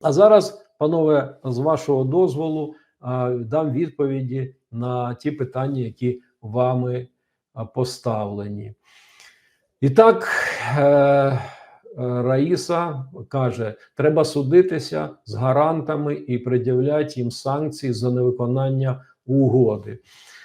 А зараз, панове, з вашого дозволу, дам відповіді на ті питання, які вами поставлені. І так, е, е, Раїса каже: треба судитися з гарантами і пред'являти їм санкції за невиконання угоди.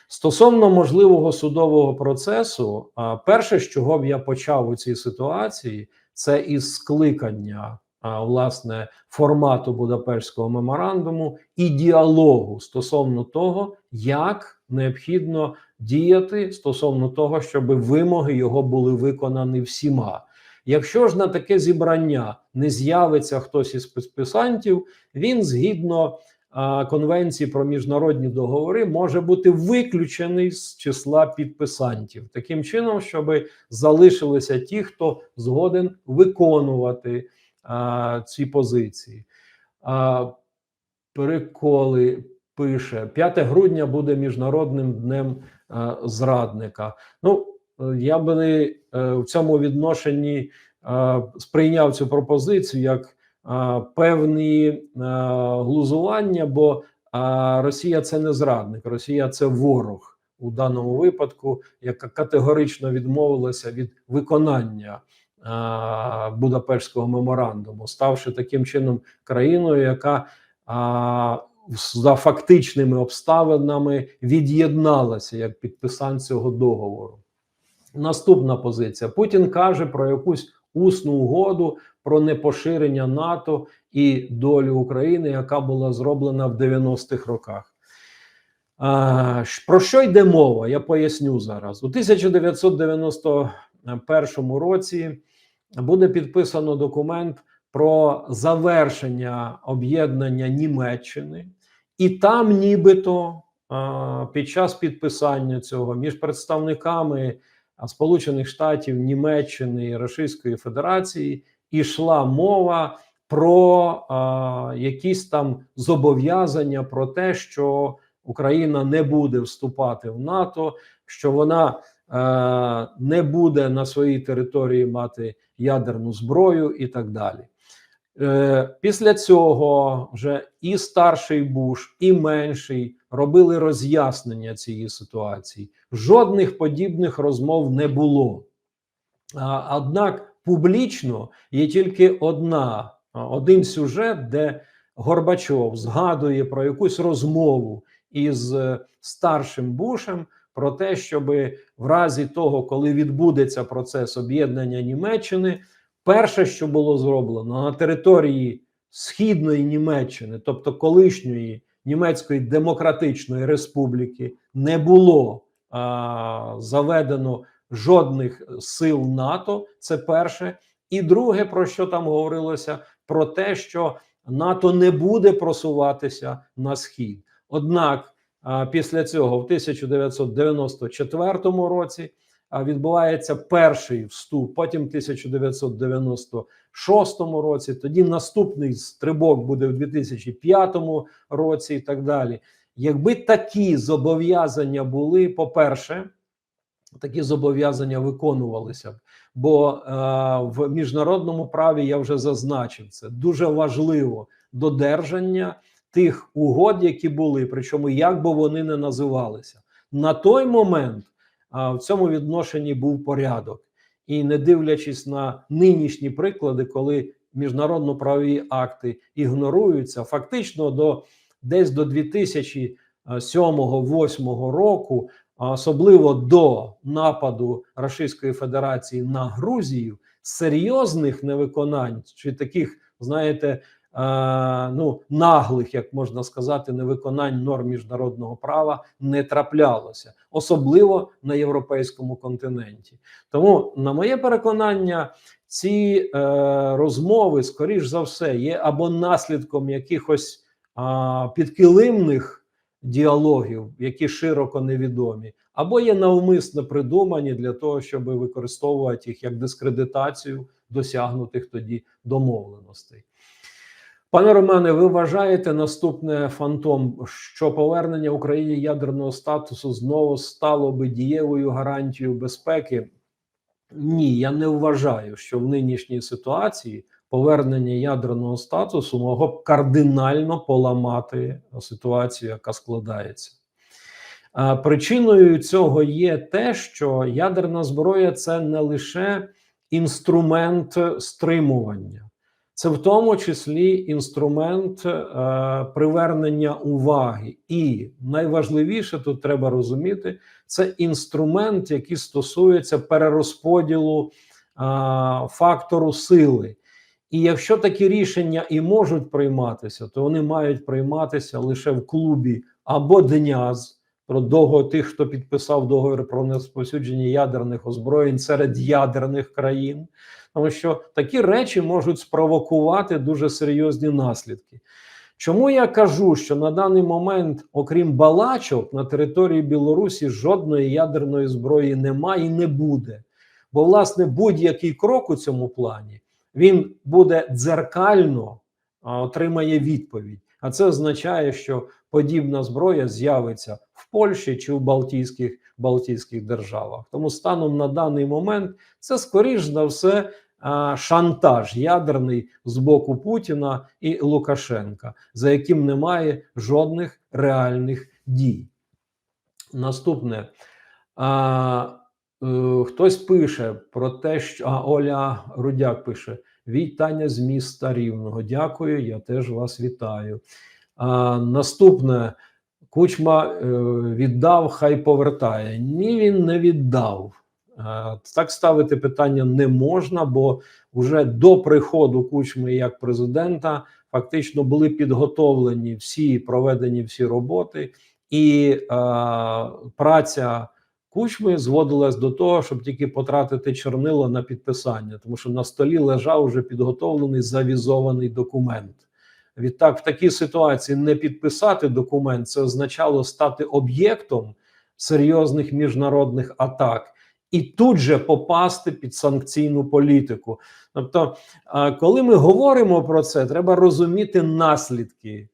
Стосовно можливого судового процесу, перше, з чого б я почав у цій ситуації, це із скликання власне формату Будапештського меморандуму і діалогу стосовно того, як необхідно діяти стосовно того, щоб вимоги його були виконані всіма. Якщо ж на таке зібрання не з'явиться хтось із підписантів, він згідно конвенції про міжнародні договори може бути виключений з числа підписантів, таким чином, щоб залишилися ті, хто згоден виконувати ці позиції. А, Переколи пише 5 грудня буде міжнародним днем а, зрадника. Ну я би не в цьому відношенні а, сприйняв цю пропозицію як а, певні а, глузування, бо а, Росія це не зрадник, Росія це ворог у даному випадку, яка категорично відмовилася від виконання. Будапештського меморандуму, ставши таким чином країною, яка за фактичними обставинами від'єдналася як підписант цього договору. Наступна позиція: Путін каже про якусь усну угоду про непоширення НАТО і долю України, яка була зроблена в 90-х роках. А, Про що йде мова? Я поясню зараз. У 1991 році буде підписано документ про завершення об'єднання Німеччини, і там, нібито під час підписання цього між представниками Сполучених Штатів, Німеччини і Російської Федерації йшла мова про якісь там зобов'язання про те, що Україна не буде вступати в НАТО, що вона не буде на своїй території мати ядерну зброю і так далі. Е, Після цього вже і старший Буш, і менший робили роз'яснення цієї ситуації. Жодних подібних розмов не було. Однак публічно є тільки одна, один сюжет, де Горбачов згадує про якусь розмову із е, старшим Бушем про те, щоб в разі того, коли відбудеться процес об'єднання Німеччини, перше, що було зроблено на території східної Німеччини, тобто колишньої Німецької Демократичної Республіки, не було а, заведено жодних сил НАТО. Це перше. І друге, про що там говорилося, про те, що НАТО не буде просуватися на схід. Однак після цього, в 1994 році, відбувається перший вступ, потім в 1996 році. Тоді наступний стрибок буде в 2005 році, і так далі. Якби такі зобов'язання були, по-перше, такі зобов'язання виконувалися б. Бо е, в міжнародному праві я вже зазначив це дуже важливо додержання тих угод, які були, причому як би вони не називалися. На той момент а, в цьому відношенні був порядок, і не дивлячись на нинішні приклади, коли міжнародно-правові акти ігноруються, фактично до десь до 2007-2008 року, особливо до нападу Російської Федерації на Грузію, серйозних невиконань чи таких, знаєте, ну наглих, як можна сказати, невиконань норм міжнародного права не траплялося, особливо на європейському континенті. Тому, на моє переконання, ці е, розмови, скоріш за все, є або наслідком якихось е, підкилимних діалогів, які широко невідомі, або є навмисно придумані для того, щоб використовувати їх як дискредитацію досягнутих тоді домовленостей. Пане Романе, ви вважаєте наступне фантом, що повернення Україні ядерного статусу знову стало би дієвою гарантією безпеки? Ні, я не вважаю, що в нинішній ситуації повернення ядерного статусу могло б кардинально поламати ситуацію, яка складається. Причиною цього є те, що ядерна зброя це не лише інструмент стримування, це в тому числі інструмент е, привернення уваги. І найважливіше тут треба розуміти, це інструмент, який стосується перерозподілу е, фактору сили. І якщо такі рішення і можуть прийматися, то вони мають прийматися лише в клубі або ДНЯЗ, про договор тих, хто підписав договір про нерозповсюдження ядерних озброєнь серед ядерних країн, тому що такі речі можуть спровокувати дуже серйозні наслідки. Чому я кажу, що на даний момент, окрім балачок, на території Білорусі жодної ядерної зброї немає і не буде. Бо, власне, будь-який крок у цьому плані він буде дзеркально отримає відповідь. А це означає, що подібна зброя з'явиться в Польщі чи в Балтійських Балтійських державах. Тому станом на даний момент це скоріш за все шантаж ядерний з боку Путіна і Лукашенка, за яким немає жодних реальних дій. Наступне. Е, Хтось пише про те, що а Оля Рудяк пише: Вітання з міста Рівного. Дякую, я теж вас вітаю. А, Наступне Кучма е, віддав, хай повертає. Ні, він не віддав. А, так ставити питання не можна, бо вже до приходу Кучми як президента фактично були підготовлені всі проведені всі роботи, і а, праця. Кучми зводилась до того, щоб тільки потратити чорнило на підписання, тому що на столі лежав уже підготовлений завізований документ. Відтак, в такій ситуації не підписати документ це означало стати об'єктом серйозних міжнародних атак і тут же попасти під санкційну політику. Тобто, коли ми говоримо про це, треба розуміти наслідки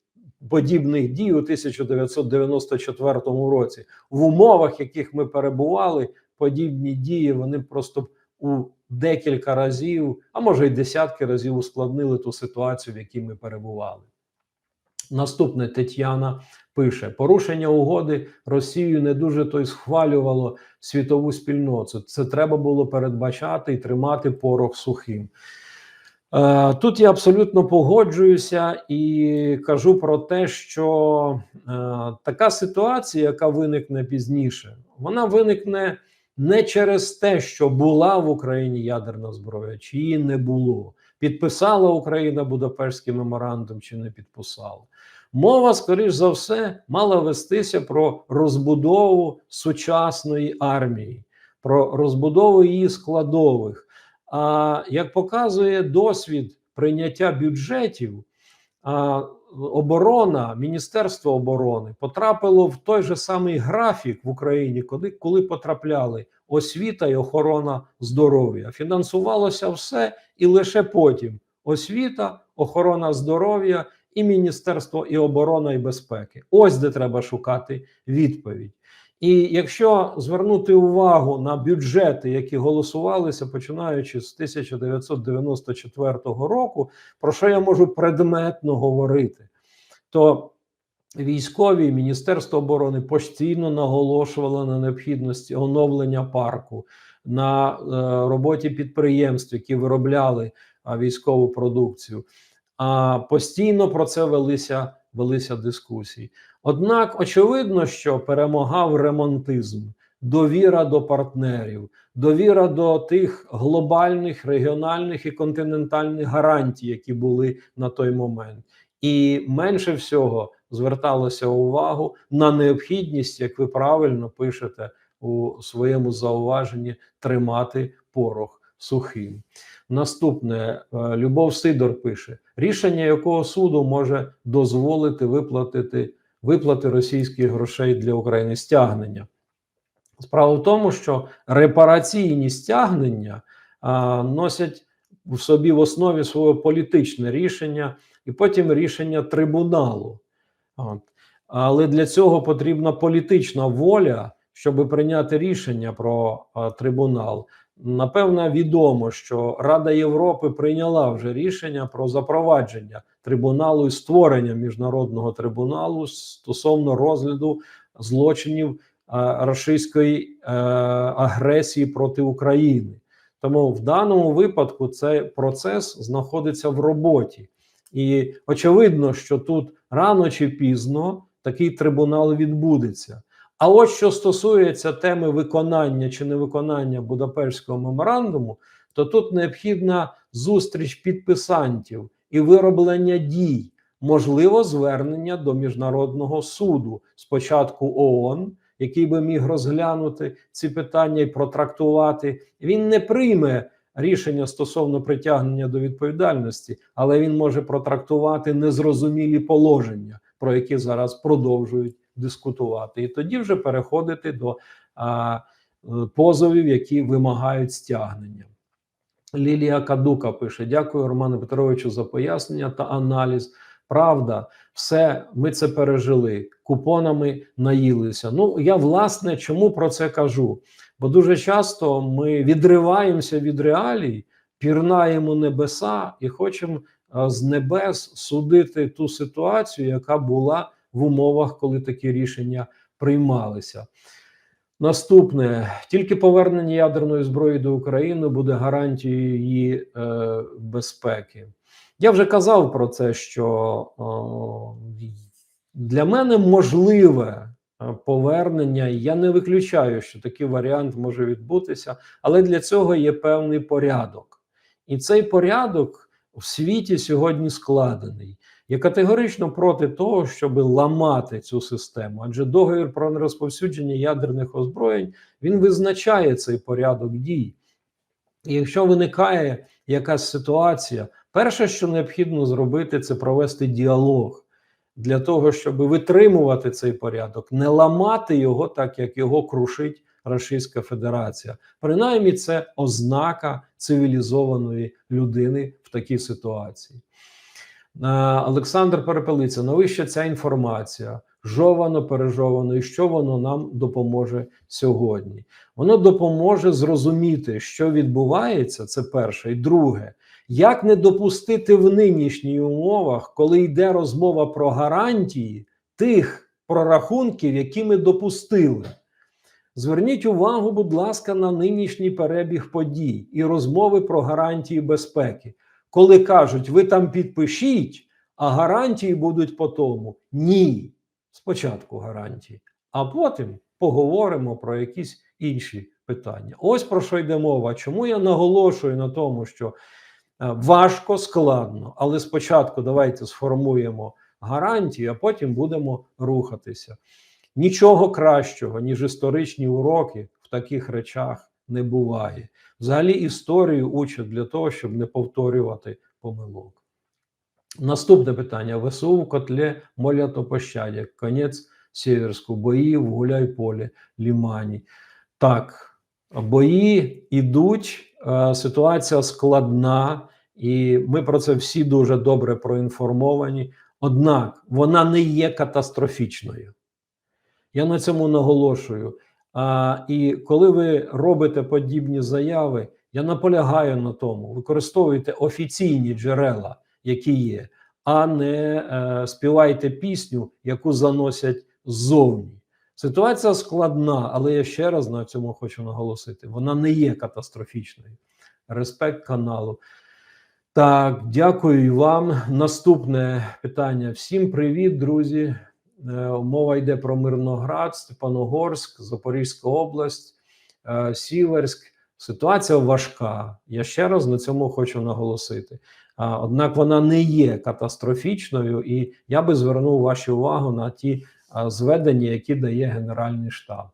подібних дій у 1994 році. В умовах, в яких ми перебували, подібні дії вони просто у декілька разів, а може й десятки разів ускладнили ту ситуацію, в якій ми перебували. Наступне Тетяна пише: порушення угоди Росію не дуже той схвалювало світову спільноту. Це треба було передбачати і тримати порох сухим. Е, тут я абсолютно погоджуюся і кажу про те, що е, така ситуація, яка виникне пізніше, вона виникне не через те, що була в Україні ядерна зброя, чи її не було. Підписала Україна Будапештський меморандум чи не підписала. Мова, скоріш за все, мала вестися про розбудову сучасної армії, про розбудову її складових. А як показує досвід прийняття бюджетів, а, оборона, Міністерство оборони потрапило в той же самий графік в Україні, коли, коли потрапляли освіта і охорона здоров'я. Фінансувалося все і лише потім освіта, охорона здоров'я і Міністерство і оборона і безпеки. Ось де треба шукати відповідь. І якщо звернути увагу на бюджети, які голосувалися починаючи з 1994 року, про що я можу предметно говорити, то військові Міністерство оборони постійно наголошувало на необхідності оновлення парку, на е, роботі підприємств, які виробляли військову продукцію. А постійно про це велися, велися дискусії. Однак, очевидно, що перемагав ремонтизм, довіра до партнерів, довіра до тих глобальних, регіональних і континентальних гарантій, які були на той момент, і менше всього зверталося увагу на необхідність, як ви правильно пишете у своєму зауваженні, тримати порох сухим. Наступне е, Любов Сидор пише: рішення якого суду може дозволити виплатити виплати російських грошей для України стягнення. Справа в тому, що репараційні стягнення а, носять в собі в основі свого політичне рішення і потім рішення трибуналу. От. Але для цього потрібна політична воля, щоб прийняти рішення про а, трибунал. Напевно, відомо, що Рада Європи прийняла вже рішення про запровадження трибуналу і створення міжнародного трибуналу стосовно розгляду злочинів е, російської е, агресії проти України. Тому в даному випадку цей процес знаходиться в роботі, і очевидно, що тут рано чи пізно такий трибунал відбудеться. А от що стосується теми виконання чи невиконання Будапештського меморандуму, то тут необхідна зустріч підписантів і вироблення дій, можливо, звернення до міжнародного суду спочатку ООН, який би міг розглянути ці питання і протрактувати. Він не прийме рішення стосовно притягнення до відповідальності, але він може протрактувати незрозумілі положення, про які зараз продовжують дискутувати, і тоді вже переходити до а, позовів, які вимагають стягнення. Лілія Кадука пише: Дякую, Роману Петровичу, за пояснення та аналіз. Правда, все ми це пережили, купонами наїлися. Ну я власне чому про це кажу? Бо дуже часто ми відриваємося від реалій, пірнаємо небеса і хочемо з небес судити ту ситуацію, яка була в умовах, коли такі рішення приймалися. Наступне тільки повернення ядерної зброї до України буде гарантією її е, безпеки. Я вже казав про це, що о, для мене можливе е, повернення. Я не виключаю, що такий варіант може відбутися, але для цього є певний порядок, і цей порядок в світі сьогодні складений. Я категорично проти того, щоб ламати цю систему, адже договір про нерозповсюдження ядерних озброєнь він визначає цей порядок дій. І якщо виникає якась ситуація, перше, що необхідно зробити, це провести діалог для того, щоб витримувати цей порядок, не ламати його так, як його крушить Російська Федерація. Принаймні, це ознака цивілізованої людини в такій ситуації. Олександр Перепелиця, навіщо ця інформація? Жовано, пережовано, і що воно нам допоможе сьогодні? Воно допоможе зрозуміти, що відбувається. Це перше, і друге, як не допустити в нинішніх умовах, коли йде розмова про гарантії тих прорахунків, які ми допустили. Зверніть увагу, будь ласка, на нинішній перебіг подій і розмови про гарантії безпеки коли кажуть, ви там підпишіть, а гарантії будуть по тому. Ні. Спочатку гарантії, а потім поговоримо про якісь інші питання. Ось про що йде мова. Чому я наголошую на тому, що е, важко, складно, але спочатку давайте сформуємо гарантії, а потім будемо рухатися. Нічого кращого, ніж історичні уроки в таких речах не буває. Взагалі історію учать для того, щоб не повторювати помилок. Наступне питання: ВСУ в котлі молять о пощаді. Конець Сєверську, бої в Гуляйполі, Лімані. Так, бої йдуть, е, ситуація складна, і ми про це всі дуже добре проінформовані. Однак вона не є катастрофічною. Я на цьому наголошую. А, І коли ви робите подібні заяви, я наполягаю на тому, використовуйте офіційні джерела, які є, а не е, співайте пісню, яку заносять ззовні. Ситуація складна, але я ще раз на цьому хочу наголосити: вона не є катастрофічною. Респект каналу. Так, дякую вам. Наступне питання. Всім привіт, друзі. Е, мова йде про Мирноград, Степаногорськ, Запорізька область, е, Сіверськ. Ситуація важка. Я ще раз на цьому хочу наголосити. Однак вона не є катастрофічною, і я би звернув вашу увагу на ті зведення, які дає Генеральний штаб.